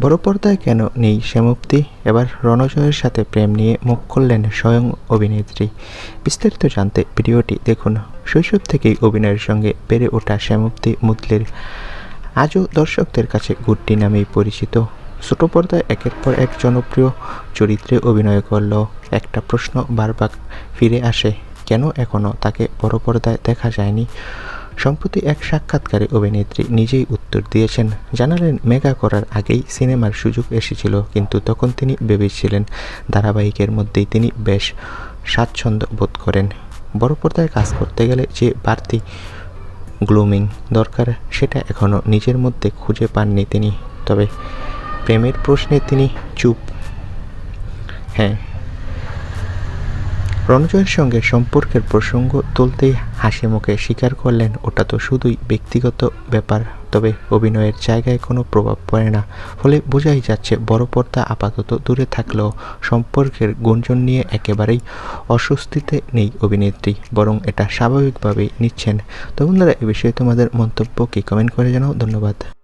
বড় পর্দায় কেন নেই শ্যামপ্তি? এবার রণজয়ের সাথে প্রেম নিয়ে মুখ খুললেন স্বয়ং অভিনেত্রী। বিস্তারিত জানতে ভিডিওটি দেখুন। শৈশব থেকেই অভিনয়ের সঙ্গে বেড়ে ওঠা শ্যামপ্তি মুদলের আজও দর্শকদের কাছে গুড্ডি নামেই পরিচিত। ছোট পর্দায় একের পর এক জনপ্রিয় চরিত্রে অভিনয় করলেও একটা প্রশ্ন বারবার ফিরে আসে, কেন এখনও তাকে বড় পর্দায় দেখা যায়নি? সম্প্রতি এক সাক্ষাৎকারে অভিনেত্রী নিজেই উত্তর দিয়েছেন, জানালেন মেগা করার আগেই সিনেমার সুযোগ এসেছিল, কিন্তু তখন তিনি ভেবেছিলেন ধারাবাহিকের মধ্যেই তিনি বেশ স্বাচ্ছন্দ্য বোধ করেন। বড় পর্দায় কাজ করতে গেলে যে বাড়তি গ্লুমিং দরকার, সেটা এখনও নিজের মধ্যে খুঁজে পাননি তিনি। তবে প্রেমের প্রশ্নে তিনি চুপ। হ্যাঁ রণজয়ের সঙ্গে সম্পর্কের প্রসঙ্গ তুলতেই হাসি মুখে স্বীকার করলেন, ওটা তো শুধুই ব্যক্তিগত ব্যাপার, তবে অভিনয়ের জায়গায় কোনো প্রভাব পড়ে না। ফলে বোঝাই যাচ্ছে, বড় পর্দা আপাতত দূরে থাকলেও সম্পর্কের গুঞ্জন নিয়ে একেবারেই অস্বস্তিতে নেই অভিনেত্রী, বরং এটা স্বাভাবিকভাবেই নিচ্ছেন। তো বন্ধুরা এ বিষয়ে তোমাদের মন্তব্য কি? কমেন্ট করে জানাও, ধন্যবাদ।